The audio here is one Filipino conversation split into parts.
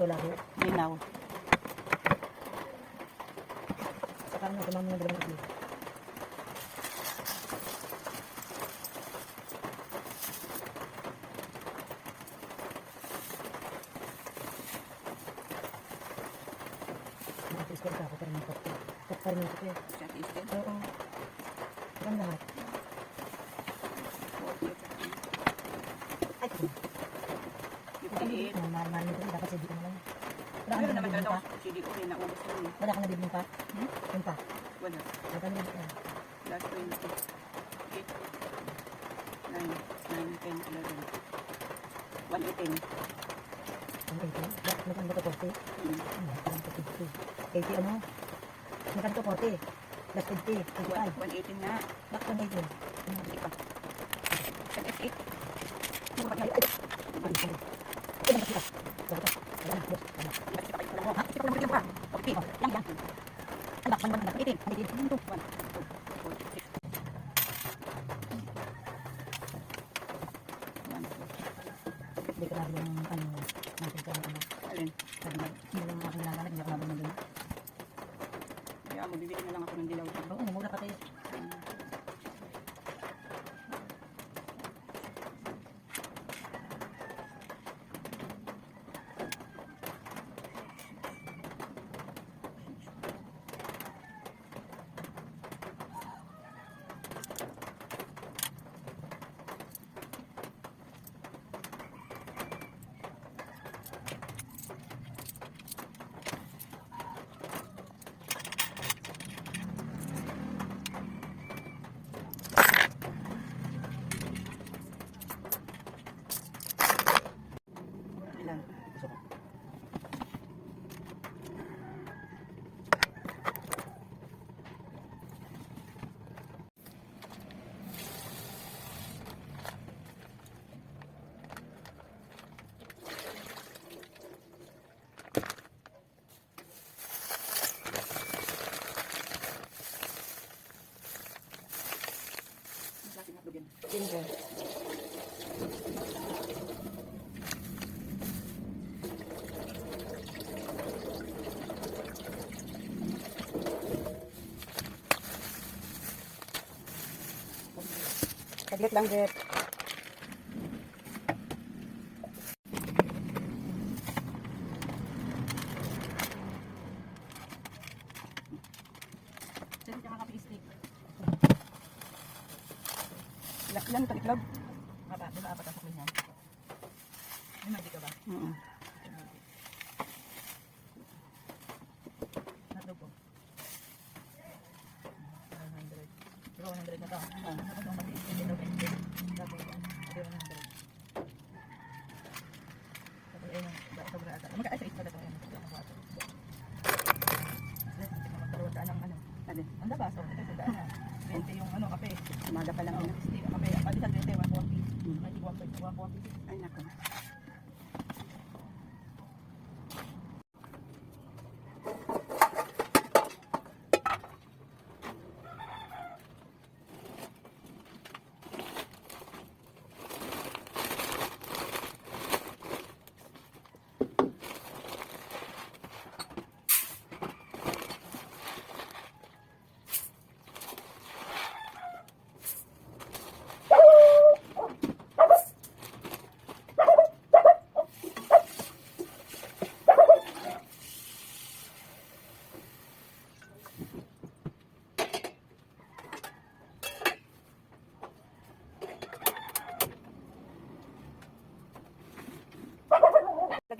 ito labo? Linaw. Saka ano, tumama ng dalawang ito. Nakapis ko ako para ito eh. Siya tistin. Oo. Ang lahat. Ay, ito. Fifty-eight. Ang mahal nito, dapat sa dito naman. Wala ka na naman talaga ako sa CDO eh, naubos ko eh. Wala ka nabibili pa? Hmm? Yung pa? Wala. Wala ka nabibili pa? Last 20. 8. 9, 9, 10, 11. 118. Ang 80? Bakit magkano ba ito 40? Hmm. Ano, parang ito 50. 80 ano? Magkano ito 40? Plus 50, 55. 118 nga. Bakit 180? Hindi pa. 10F8. Ay, ay! Ay, Hindi ko yung ano, natin ka ano. Alin? Sabi na, hindi lang aking nanganak, hindi ako nabi na doon. Kaya mo, bibili na lang ako ng dilaw. Oo, mura pati. Hmm. Ilan? Gusto ko. Ang klaseng hotdog yan. Ginger. Saglit lang, Jet. Mm-mm.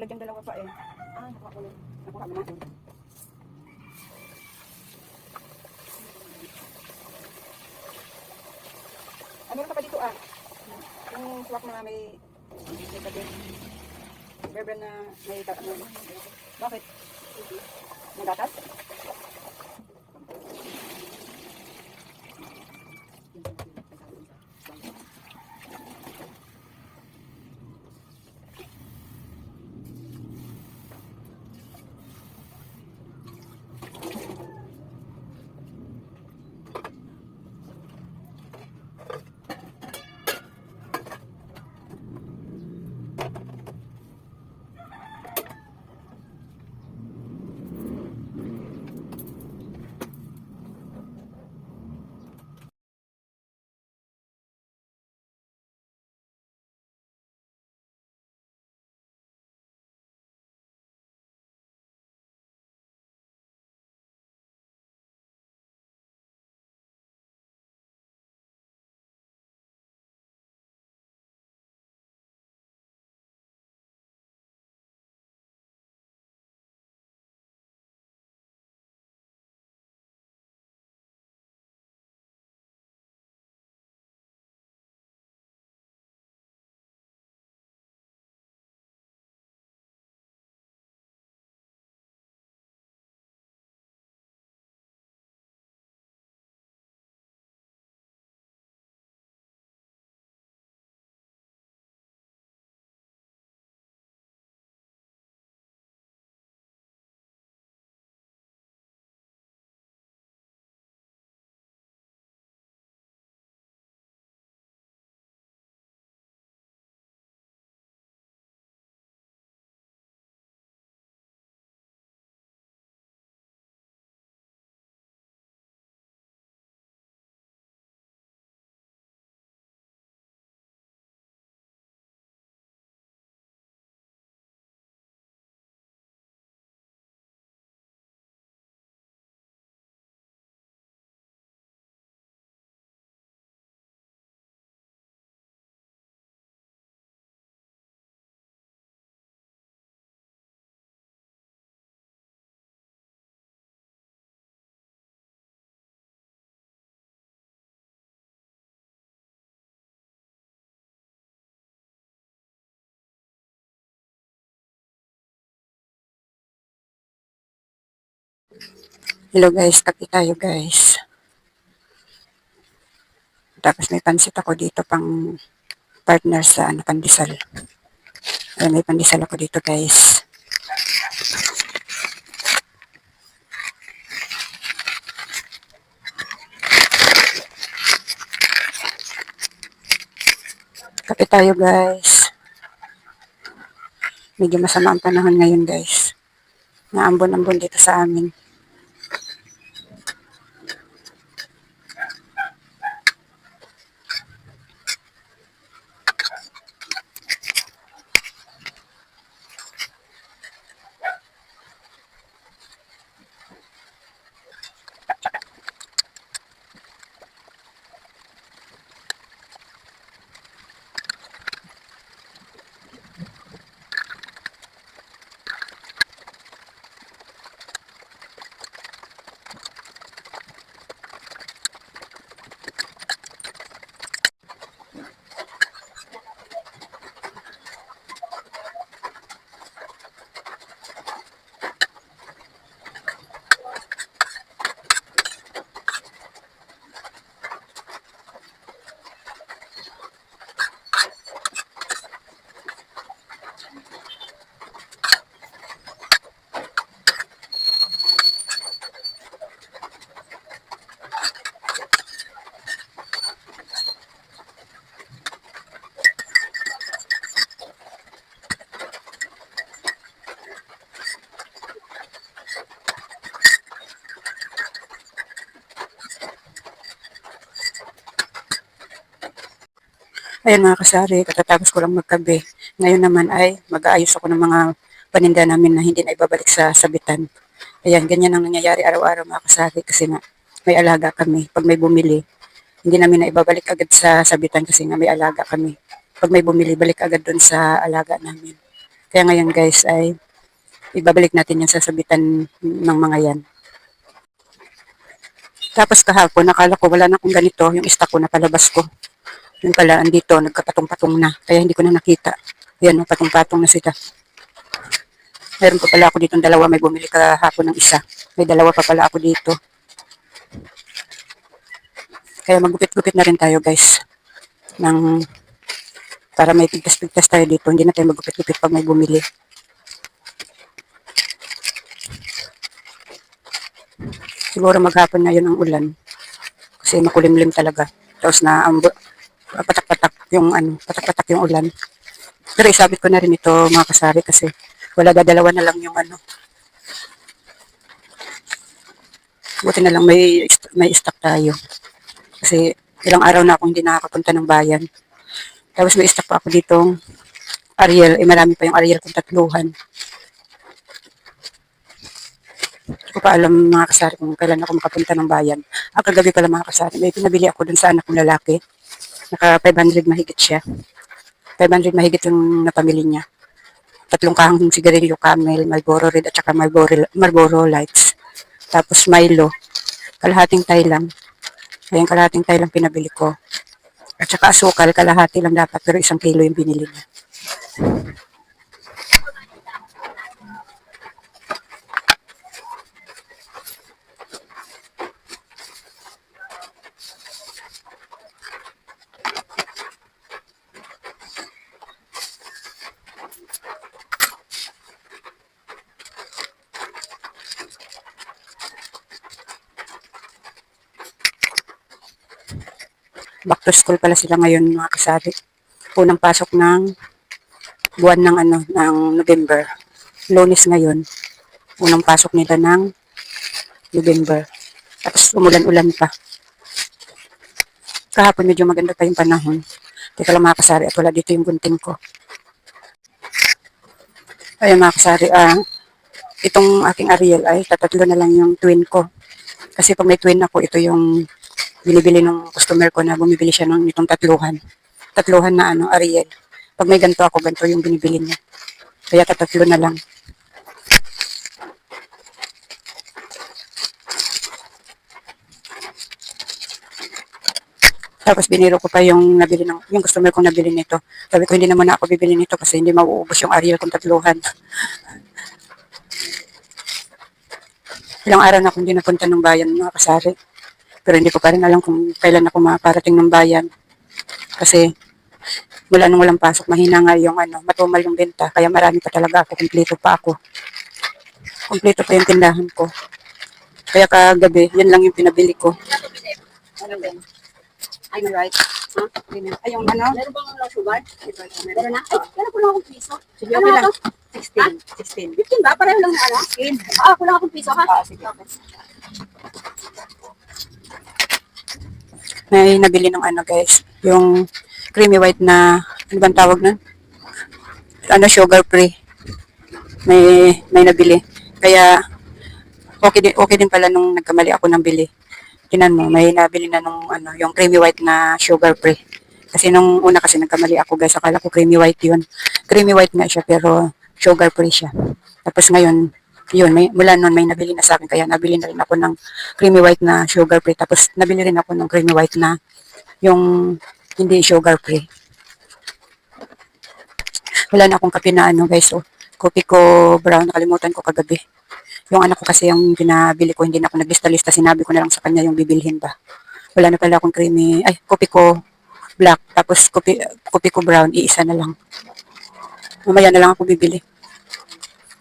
Laglag yung dalawa pa eh. Ah, nakuha ko yun. Nakuha mo na. Ah, meron ka pa dito ah. Yung swak na may may tabi. Berber na may. Bakit? May gatas? Hello guys, kape tayo guys. Tapos may pansit ako dito pang partner sa ano, pandesal. Ayan, may pandesal ako dito guys. Kape tayo guys. Medyo masama ang panahon ngayon guys. Naambon-ambon dito sa amin. Ayan mga kasari, katatapos ko lang magkabe. Ngayon naman ay mag-aayos ako ng mga paninda namin na hindi na ibabalik sa sabitan. Ayan, ganyan ang nangyayari araw-araw mga kasari kasi nga may alaga kami. Pag may bumili, hindi namin na ibabalik agad sa sabitan kasi nga may alaga kami. Pag may bumili, balik agad dun sa alaga namin. Kaya ngayon guys ay ibabalik natin yan sa sabitan ng mga yan. Tapos kahapon, nakala ko wala na akong ganito, yung stock ko na palabas ko. Yung pala, andito, nagkapatong-patong na. Kaya hindi ko na nakita. Yan, oh, patong-patong na sila. Meron pa pala ako dito dalawa. May bumili kahapon ng isa. May dalawa pa pala ako dito. Kaya magupit-gupit na rin tayo, guys. Ng, para may pigtas-pigtas tayo dito. Hindi na tayo magupit-gupit pag may bumili. Siguro maghapon na yun ang ulan. Kasi makulimlim talaga. Tapos na ambo, patak-patak yung ano, patak-patak yung ulan. Pero isabit ko na rin ito mga kasari kasi wala dadalawa na lang yung ano. Buti na lang may may stock tayo. Kasi ilang araw na akong hindi nakakapunta ng bayan. Tapos may stock pa ako ditong Ariel. Eh marami pa yung Ariel kong tatluhan. Hindi ko pa alam mga kasari kung kailan ako makapunta ng bayan. Ang kagabi pala mga kasari, may pinabili ako dun sa anak kong lalaki. Naka 500 mahigit siya. 500 mahigit yung napamili niya. Tatlong kahang sigarilyo, Camel, Marlboro Red at saka Marlboro, Marlboro Lights. Tapos Milo. Kalahating tay lang. Ayan, kalahating tay lang pinabili ko. At saka asukal, kalahati lang dapat pero isang kilo yung binili niya. Back to school pala sila ngayon mga kasari. Unang pasok ng buwan ng ano ng November. Lunes ngayon. Unang pasok nila ng November. Tapos umulan-ulan pa. Kahapon medyo maganda pa yung panahon. Teka lang mga kasari at wala dito yung gunting ko. Ayun mga kasari, ah, itong aking Ariel ay tatatlo na lang yung twin ko. Kasi pag may twin ako, ito yung binibili ng customer ko na bumibili siya ng itong tatluhan. Tatluhan na ano, Ariel. Pag may ganito ako, ganito yung binibili niya. Kaya tatatlo na lang. Tapos biniro ko pa yung nabili ng, yung customer kong nabili nito. Sabi ko, hindi naman na ako bibili nito kasi hindi mauubos yung Ariel kong tatluhan. Ilang araw na akong hindi napunta ng bayan mga kasari. Pero hindi ko pa rin alam kung kailan ako makaparating ng bayan. Kasi mula nung walang pasok, mahina nga yung ano, matumal yung benta. Kaya marami pa talaga ako, kumpleto pa ako. Kumpleto pa yung tindahan ko. Kaya kagabi, yan lang yung pinabili ko. Ano ba? I'm right. Huh? Ay, yung ano? Meron bang uh, sugar? Meron na? Ay, meron ko lang akong piso. Sige, Ano okay lang. to? 16. 16. 15 ba? Pareho lang na ano? 15. Ah, kulang akong piso ha? Ah, sige. May nabili ng ano guys, yung creamy white na, ano bang tawag nun? Ano, sugar free. May, may nabili. Kaya, okay din, okay din pala nung nagkamali ako ng bili. Tinan mo, may nabili na nung ano, yung creamy white na sugar free. Kasi nung una kasi nagkamali ako guys, akala ko creamy white yun. Creamy white nga siya pero sugar free siya. Tapos ngayon, yun, may, mula noon may nabili na sa akin kaya nabili na rin ako ng creamy white na sugar free. Tapos nabili rin ako ng creamy white na yung hindi sugar free. Wala na akong kape na ano guys. So, kopi ko brown, nakalimutan ko kagabi. Yung anak ko kasi yung pinabili ko, hindi na ako naglista-lista. Sinabi ko na lang sa kanya yung bibilhin ba. Wala na pala akong creamy, ay, kopi ko black. Tapos kopi, kopi ko brown, iisa na lang. Mamaya na lang ako bibili.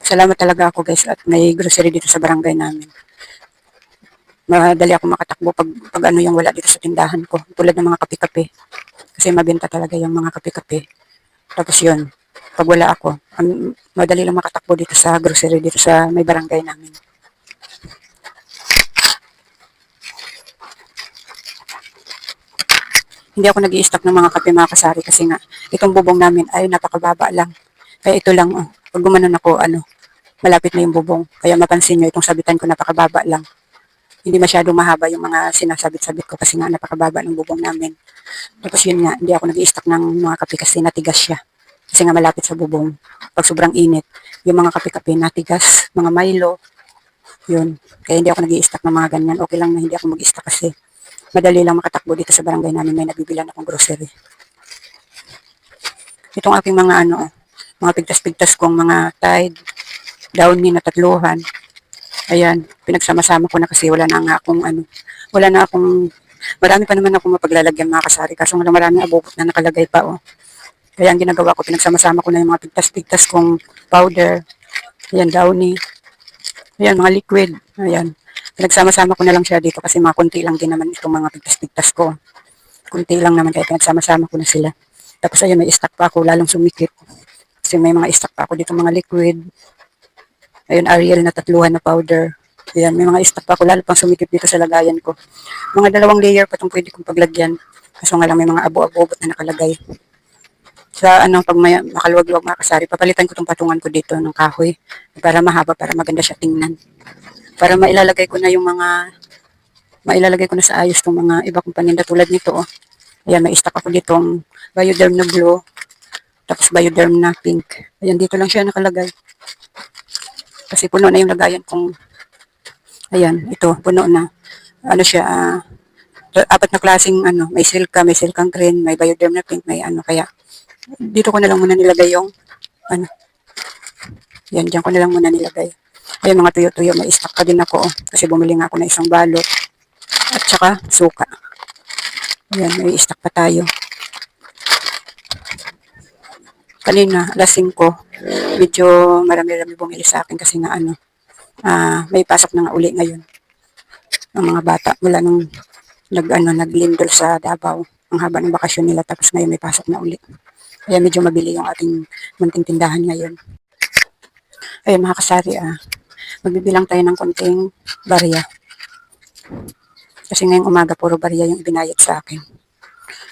Salamat talaga ako guys at may grocery dito sa barangay namin. Madali ako makatakbo pag, pag ano yung wala dito sa tindahan ko. Tulad ng mga kape-kape. Kasi mabenta talaga yung mga kape-kape. Tapos yun, pag wala ako, ang- madali lang makatakbo dito sa grocery dito sa may barangay namin. Hindi ako nag stock ng mga kape mga kasari kasi nga itong bubong namin ay napakababa lang. Kaya ito lang, oh, pag gumanon ako, ano, malapit na yung bubong. Kaya mapansin nyo, itong sabitan ko napakababa lang. Hindi masyadong mahaba yung mga sinasabit-sabit ko kasi nga napakababa ng bubong namin. Tapos yun nga, hindi ako nag stock ng mga kape kasi natigas siya. Kasi nga malapit sa bubong. Pag sobrang init, yung mga kape-kape natigas, mga Milo, yun. Kaya hindi ako nag stock ng mga ganyan. Okay lang na hindi ako mag-stock kasi madali lang makatakbo dito sa barangay namin. May nabibilan akong grocery. Itong aking mga ano, mga pigtas-pigtas kong mga Tide, Downy na tatluhan. Ayan, pinagsama-sama ko na kasi wala na nga akong ano, wala na akong, marami pa naman akong mapaglalagyan mga kasari. Kaso nga lang maraming abubot na nakalagay pa oh. Kaya ang ginagawa ko, pinagsama-sama ko na yung mga pigtas-pigtas kong powder. Ayan, Downy. Ayan, mga liquid. Ayan. Pinagsama-sama ko na lang siya dito kasi mga kunti lang din naman itong mga pigtas-pigtas ko. Kunti lang naman kaya pinagsama-sama ko na sila. Tapos ayun, may stock pa ako, lalong sumikip. Kasi may mga stock pa ako dito, mga liquid. Ayun, Ariel na tatluhan na powder. Ayan, may mga stock pa ako, lalo pang sumikip dito sa lagayan ko. Mga dalawang layer pa itong pwede kong paglagyan. Kaso nga lang may mga abo-abo na nakalagay. Sa ano, pag may makaluwag-luwag mga kasari, papalitan ko itong patungan ko dito ng kahoy para mahaba, para maganda siya tingnan. Para mailalagay ko na yung mga, mailalagay ko na sa ayos itong mga iba kong paninda tulad nito. Oh. Ayan, may stock ako dito ang Bioderm na blue, tapos Bioderm na pink. Ayan, dito lang siya nakalagay. Kasi puno na yung lagayan kong, ayan, ito, puno na. Ano siya, ah, apat na klaseng ano, may silka, may silkang green, may Bioderm na pink, may ano, kaya dito ko na lang muna nilagay yung, ano, yan, dyan ko na lang muna nilagay. Ayan, mga tuyo-tuyo, may stock pa din ako, oh, kasi bumili nga ako ng isang balot. At saka, suka. Ayan, may stock pa tayo. Kanina, alas 5, medyo marami-rami bumili sa akin kasi nga ano, ah, may pasok na nga uli ngayon ng mga bata mula nung nag ano naglindol sa Davao ang haba ng bakasyon nila tapos ngayon may pasok na uli. Kaya medyo mabili yung ating munting tindahan ngayon. Ayun mga kasari ah, magbibilang tayo ng konting barya. Kasi ngayong umaga puro barya yung ibinayad sa akin.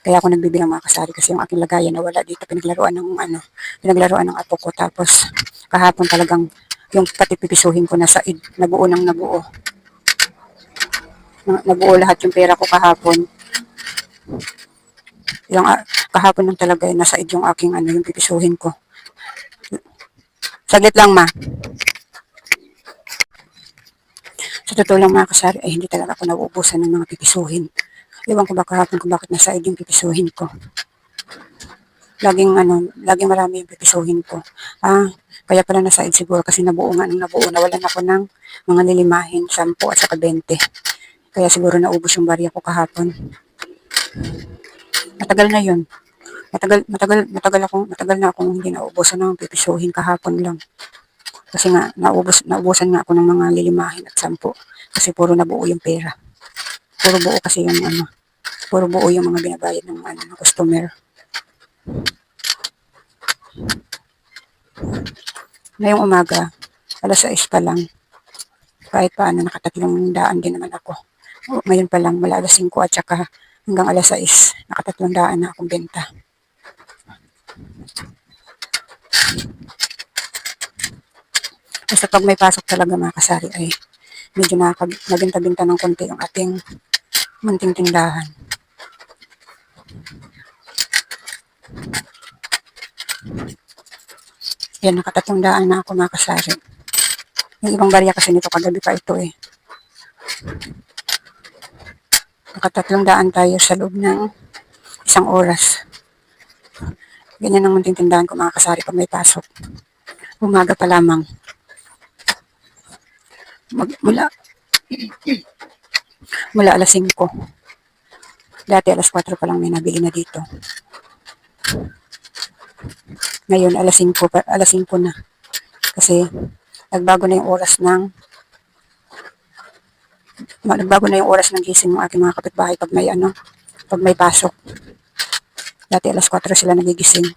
Kaya ako nagbibilang mga kasari kasi yung aking lagayan na wala dito pinaglaruan ng ano, pinaglaruan ng apo ko tapos kahapon talagang yung pati ko na sa id, nabuo ng nabuo. Na- Nabuo lahat yung pera ko kahapon. Yung ah, kahapon lang talaga yung nasa id yung aking ano, yung pipisuhin ko. Saglit lang ma. Sa totoo lang mga kasari ay hindi talaga ako nauubusan ng mga pipisuhin. Ewan ko ba kahapon kung bakit nasa yung pipisuhin ko. laging ano, laging marami yung pipisuhin ko. Ah, kaya pala nasa siguro kasi nabuo nga nung nabuo, nawalan ako ng mga lilimahin, 10 at saka 20. Kaya siguro naubos yung barya ko kahapon. Matagal na yun. Matagal, matagal, matagal akong, matagal na akong hindi naubusan ng pipisuhin kahapon lang. Kasi nga, naubos, naubusan nga ako ng mga lilimahin at 10. Kasi puro nabuo yung pera. Puro buo kasi yung ano, puro buo yung mga binabayad ng ano, ng customer. Ngayong umaga, alas 6 pa lang. Kahit paano, nakatatlong daan din naman ako. Ngayon pa lang, mula alas 5 at saka hanggang alas 6, nakatatlong daan na akong benta. Basta pag may pasok talaga mga kasari ay medyo nakakag, nabinta-binta ng konti yung ating munting tindahan. Yan, nakatatlong daan na ako mga kasari. Yung ibang barya kasi nito kagabi pa ito eh. Nakatatlong daan tayo sa loob ng isang oras. Ganyan ang munting tindahan ko mga pag may pasok. Umaga pa lamang. Mag, mula mula alas 5. Dati alas 4 pa lang may nabili na dito. Ngayon alas 5 pa, alas 5 na. Kasi nagbago na yung oras ng nagbago na yung oras ng gising ng aking mga kapitbahay pag may ano, pag may pasok. Dati alas 4 sila nagigising.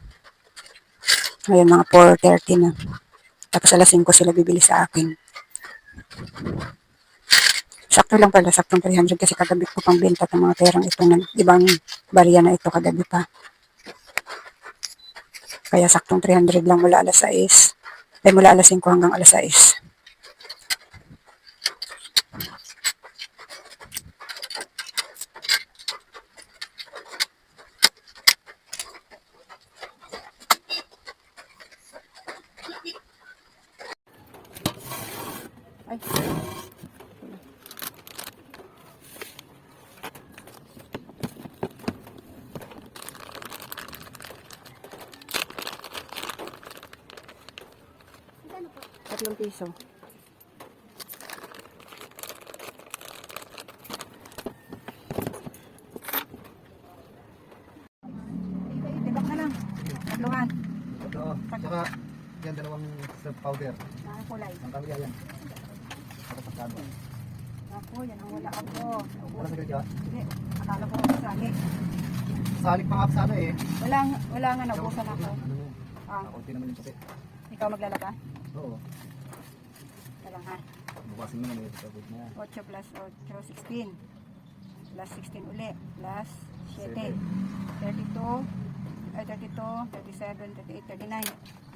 Ngayon mga 4.30 na. Tapos alas 5 sila bibili sa akin. Sakto lang pala, saktong 300 kasi kagabi ko pang benta ng mga perang ito ng ibang barya na ito kagabi pa. Kaya saktong 300 lang mula alas 6. Eh, mula alas 5 hanggang alas 6. Ay. Tatlong piso. Tibak na lang. Tatluhan. Ito, saka yan dalawang surf powder. Mga kulay. Ang kamila yan. Ako pasado. Ako, yan ang wala ako. Wala sa ganyan. Hindi, akala ko salik. Salik pa nga sa ano eh. Wala, wala nga, naubusan ako. Ano, Ah, kakunti naman yung puti. ikaw maglalaba? Oo. Talang ha. Bukasin mo naman yung sabot na. 8 plus 8, 16. Plus 16 uli. Plus 7. Seven. 32. Ay, 32, 37, 38, 39.